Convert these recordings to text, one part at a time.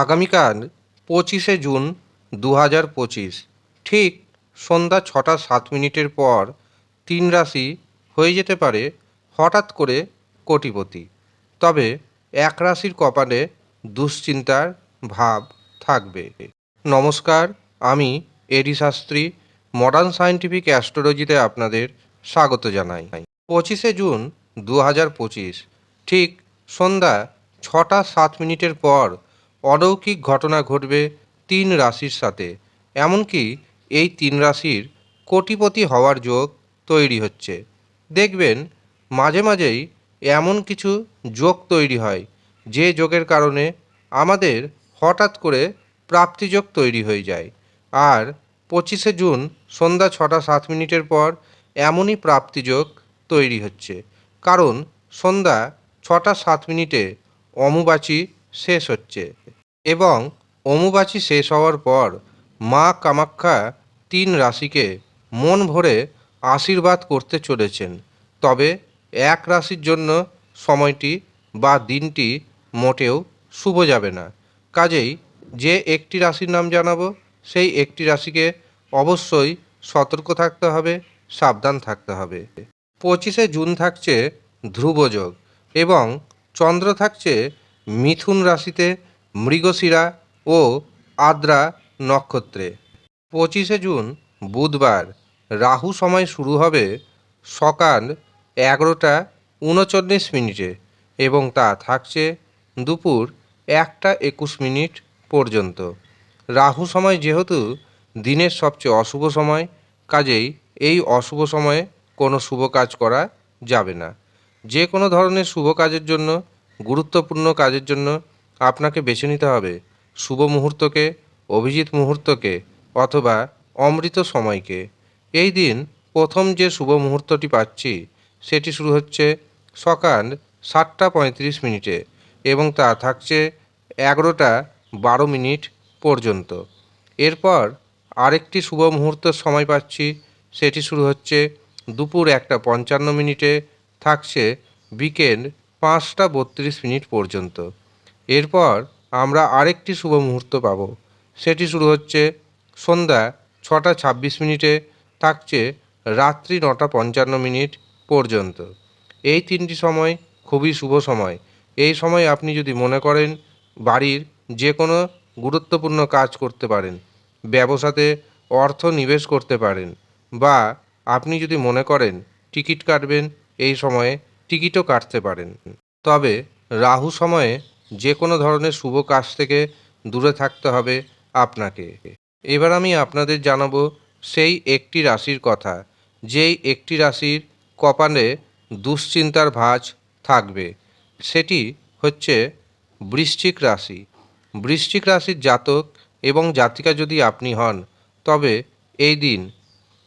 আগামীকাল পঁচিশে জুন দু হাজার পঁচিশ, ঠিক সন্ধ্যা ছটা সাত মিনিটের পর তিন রাশি হয়ে যেতে পারে হঠাৎ করে কোটিপতি। তবে এক রাশির কপালে দুশ্চিন্তার ভাব থাকবে। নমস্কার, আমি এডি শাস্ত্রী মডার্ন সায়েন্টিফিক অ্যাস্ট্রোলজিতে আপনাদের স্বাগত জানাই। পঁচিশে জুন দু হাজার পঁচিশ, ঠিক সন্ধ্যা ছটা সাত মিনিটের পর অলৌকিক ঘটনা ঘটবে তিন রাশির সাথে। এমনকি এই তিন রাশির কোটিপতি হওয়ার যোগ তৈরি হচ্ছে। দেখবেন, মাঝে মাঝেই এমন কিছু যোগ তৈরি হয়, যে যোগের কারণে আমাদের হঠাৎ করে প্রাপ্তিযোগ তৈরি হয়ে যায়। আর পঁচিশে জুন সন্ধ্যা ছটা সাত মিনিটের পর এমনই প্রাপ্তিযোগ তৈরি হচ্ছে। কারণ সন্ধ্যা ছটা সাত মিনিটে অমুবাচি শেষ হচ্ছে। এবং অমুবাচি শেষ হওয়ার পর মা কামাখ্যা তিন রাশিকে মন ভরে আশীর্বাদ করতে চলেছেন। তবে এক রাশির জন্য সময়টি বা দিনটি মোটেও শুভ যাবে না। কাজেই যে একটি রাশির নাম জানাব, সেই একটি রাশিকে অবশ্যই সতর্ক থাকতে হবে, সাবধান থাকতে হবে। পঁচিশে জুন থাকছে ধ্রুবযোগ এবং চন্দ্র থাকছে মিথুন রাশিতে মৃগশিরা ও আদ্রা নক্ষত্রে। পঁচিশে জুন, বুধবার। রাহু সময় শুরু হবে সকাল এগারোটা উনচল্লিশ মিনিটে এবং তা থাকছে দুপুর একটা একুশ মিনিট পর্যন্ত। রাহু সময় যেহেতু দিনের সবচেয়ে অশুভ সময়, কাজেই এই অশুভ সময়ে কোনো শুভ কাজ করা যাবে না। যে কোনো ধরনের শুভ কাজের জন্য, গুরুত্বপূর্ণ কাজের জন্য আপনাকে বেছে নিতে হবে। শুভ মুহূর্তকে, অভিজিৎ মুহূর্তকে অথবা অমৃত সময়কে। এই দিন প্রথম যে শুভ মুহূর্তটি পাচ্ছি, সেটি শুরু হচ্ছে সকাল সাতটা পঁয়ত্রিশ মিনিটে এবং তা থাকছে এগারোটা বারো মিনিট পর্যন্ত। এরপর আরেকটি শুভ মুহূর্তের সময় পাচ্ছি, সেটি শুরু হচ্ছে দুপুর একটা পঞ্চান্ন মিনিটে, থাকছে বিকেল পাঁচটা বত্রিশ মিনিট পর্যন্ত। এরপর আমরা আরেকটি শুভ মুহূর্ত পাব। সেটি শুরু হচ্ছে সন্ধ্যা ছটা ছাব্বিশ মিনিটে, থাকছে রাত্রি নটা পঞ্চান্ন মিনিট পর্যন্ত। এই তিনটি সময় খুবই শুভ সময়। এই সময় আপনি যদি মনে করেন বাড়ির যে কোনো গুরুত্বপূর্ণ কাজ করতে পারেন, ব্যবসাতে অর্থ নিবেশ করতে পারেন, বা আপনি যদি মনে করেন টিকিট কাটবেন, এই সময়ে টিকিটও কাটতে পারেন। তবে রাহু সময়ে যে কোনো ধরনের শুভ কাজ থেকে দূরে থাকতে হবে আপনাকে। এবার আমি আপনাদের জানাব সেই একটি রাশির কথা, যেই একটি রাশির কপালে দুশ্চিন্তার ভাঁজ থাকবে। সেটি হচ্ছে বৃশ্চিক রাশি। বৃশ্চিক রাশির জাতক এবং জাতিকা যদি আপনি হন, তবে এই দিন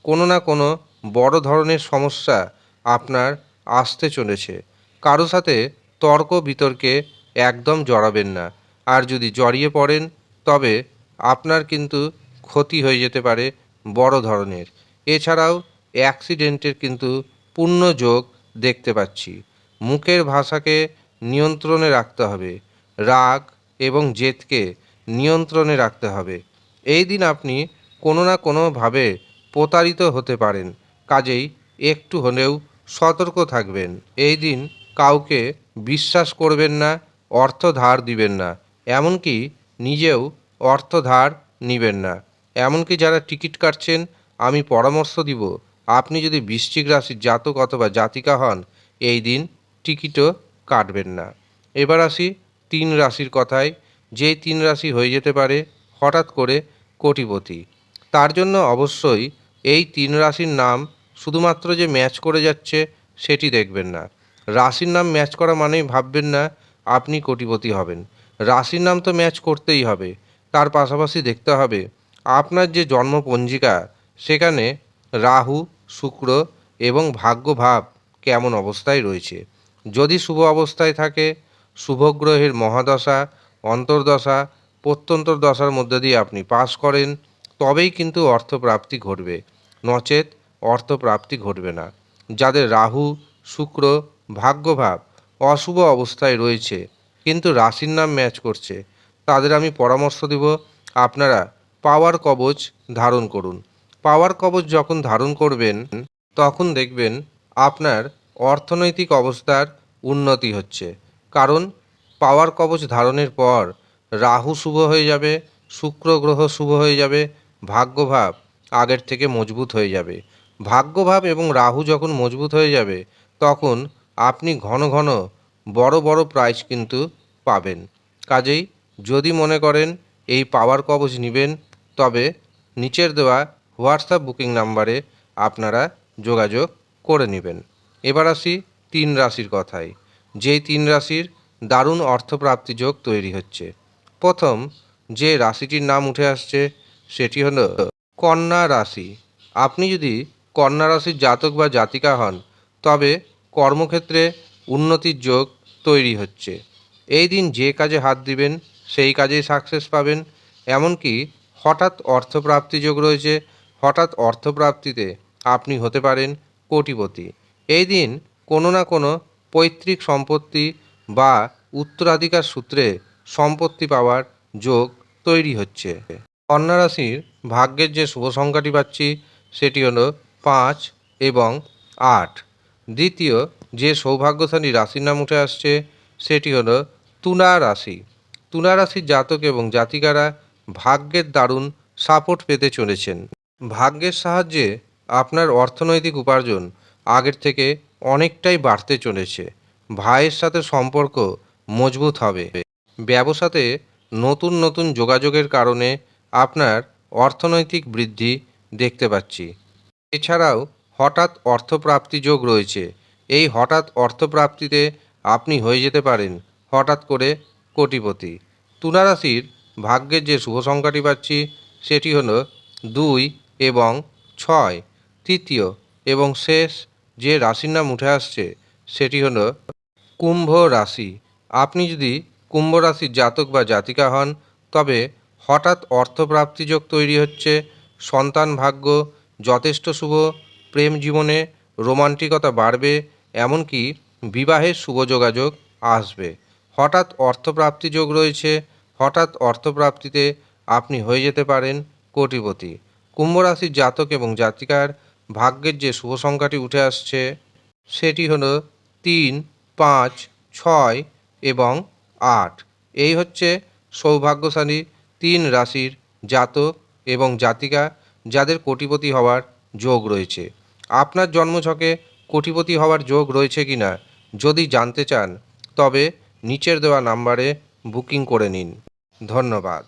কোনো না কোনো বড় ধরনের সমস্যা আপনার আসতে চলেছে। কারও সাথে তর্ক বিতর্কে একদম জড়াবেন না। আর যদি জড়িয়ে পড়েন, তবে আপনার কিন্তু ক্ষতি হয়ে যেতে পারে বড় ধরনের। এছাড়াও অ্যাক্সিডেন্টের কিন্তু পূর্ণ যোগ দেখতে পাচ্ছি। মুখের ভাষাকে নিয়ন্ত্রণে রাখতে হবে। রাগ এবং জেদকে নিয়ন্ত্রণে রাখতে হবে। এই দিন আপনি কোনো না কোনোভাবে প্রতারিত হতে পারেন। কাজেই একটু হলেও সতর্ক থাকবেন। এই দিন কাউকে বিশ্বাস করবেন না অর্থ ধার দিবেন না। এমনকি নিজেও অর্থ ধার নিবেন না। এমনকি যারা টিকিট কাটছেন, আমি পরামর্শ দিব, আপনি যদি বৃশ্চিক রাশির জাতক অথবা জাতিকা হন, এই দিন টিকিটও কাটবেন না। এবার আসি তিন রাশির কথায়। যেই তিন রাশি হয়ে যেতে পারে, হঠাৎ করে কোটিপতি। তার জন্য অবশ্যই এই তিন রাশির নাম শুধুমাত্র যে ম্যাচ করে যাচ্ছে, সেটি দেখবেন না। রাশির নাম ম্যাচ করা মানেই ভাববেন না আপনি কোটিপতি হবেন। রাশির নাম তো ম্যাচ করতেই হবে। তার পাশাপাশি দেখতে হবে, আপনার যে জন্ম পঞ্জিকা, সেখানে রাহু, শুক্র এবং ভাগ্যভাব কেমন অবস্থায় রয়েছে। যদি শুভ অবস্থায় থাকে শুভগ্রহের মহাদশা, অন্তর্দশা, প্রত্যন্তর দশার মধ্যে দিয়ে আপনি পাস করেন, তবেই কিন্তু অর্থপ্রাপ্তি ঘটবে। নচেত অর্থপ্রাপ্তি ঘটবে না। যাদের রাহু, শুক্র, ভাগ্যভাব অশুভ অবস্থায় রয়েছে, কিন্তু রাশির নাম ম্যাচ করছে। তাদের আমি পরামর্শ দেব, আপনারা পাওয়ার কবচ ধারণ করুন। পাওয়ার কবচ যখন ধারণ করবেন, তখন দেখবেন আপনার অর্থনৈতিক অবস্থার উন্নতি হচ্ছে। কারণ পাওয়ার কবচ ধারণের পর রাহু শুভ হয়ে যাবে, শুক্র গ্রহ শুভ হয়ে যাবে, ভাগ্যভাব আগের থেকে মজবুত হয়ে যাবে। ভাগ্যভাব এবং রাহু যখন মজবুত হয়ে যাবে, তখন আপনি ঘন ঘন বড় বড় প্রাইজ কিন্তু পাবেন। কাজেই যদি মনে করেন এই পাওয়ার কবচ নেবেন, তবে নিচের দেওয়া হোয়াটসঅ্যাপ বুকিং নাম্বারে আপনারা যোগাযোগ করে নেবেন। এবার আসি তিন রাশির কথায়। যেই তিন রাশির দারুণ অর্থপ্রাপ্তি যোগ তৈরি হচ্ছে। প্রথম যে রাশিটির নাম উঠে আসছে, সেটি হলো কন্যা রাশি। আপনি যদি কন্যা রাশির জাতক বা জাতিকা হন, তবে কর্মক্ষেত্রে উন্নতির যোগ তৈরি হচ্ছে। এই দিন যে কাজে হাত দিবেন, সেই কাজেই সাকসেস পাবেন। এমনকি হঠাৎ অর্থপ্রাপ্তি যোগ রয়েছে। হঠাৎ অর্থপ্রাপ্তিতে আপনি হতে পারেন কোটিপতি। এই দিন কোনো না কোনো পৈতৃক সম্পত্তি বা উত্তরাধিকার সূত্রে সম্পত্তি পাওয়ার যোগ তৈরি হচ্ছে। কন্যা রাশির ভাগ্যের যে শুভ সংখ্যাটি পাচ্ছি, সেটি হলো পাঁচ এবং আট। দ্বিতীয়, যে সৌভাগ্যশালী রাশির নাম উঠে আসছে, সেটি হলো তুলা রাশি। তুলা রাশির জাতক এবং জাতিকারা ভাগ্যের দারুণ সাপোর্ট পেতে চলেছেন। ভাগ্যের সাহায্যে আপনার অর্থনৈতিক উপার্জন আগের থেকে অনেকটাই বাড়তে চলেছে। ভাইয়ের সাথে সম্পর্ক মজবুত হবে। ব্যবসাতে নতুন নতুন যোগাযোগের কারণে আপনার অর্থনৈতিক বৃদ্ধি দেখতে পাচ্ছি। এছাড়াও হঠাৎ অর্থপ্রাপ্তি যোগ রয়েছে। এই হঠাৎ অর্থপ্রাপ্তিতে আপনি হয়ে যেতে পারেন, হঠাৎ করে কোটিপতি। তুলা রাশির ভাগ্যের যে শুভ সংখ্যাটি পাচ্ছি, সেটি হলো দুই এবং ছয়। তৃতীয় এবং শেষ যে রাশির নাম উঠে আসছে, সেটি হলো কুম্ভ রাশি। আপনি যদি কুম্ভ রাশির জাতক বা জাতিকা হন, তবে হঠাৎ অর্থপ্রাপ্তি যোগ তৈরি হচ্ছে, সন্তান ভাগ্য যথেষ্ট শুভ প্রেম জীবনে রোমান্টিকতা বাড়বে, এমনকি বিবাহের শুভ যোগাযোগ আসবে। হঠাৎ অর্থপ্রাপ্তি যোগ রয়েছে, হঠাৎ অর্থপ্রাপ্তিতে আপনি হয়ে যেতে পারেন কোটিপতি। কুম্ভ রাশির জাতক এবং জাতিকার ভাগ্যের যে শুভ সংখ্যাটি উঠে আসছে, সেটি হলো তিন, পাঁচ, ছয় এবং আট। এই হচ্ছে সৌভাগ্যশালী তিন রাশির জাতক এবং জাতিকা যাদের কোটিপতি হওয়ার যোগ রয়েছে। আপনার জন্মছকে কোটিপতি হওয়ার যোগ রয়েছে কি না, যদি জানতে চান, তবে নিচের দেওয়া নাম্বারে বুকিং করে নিন। ধন্যবাদ।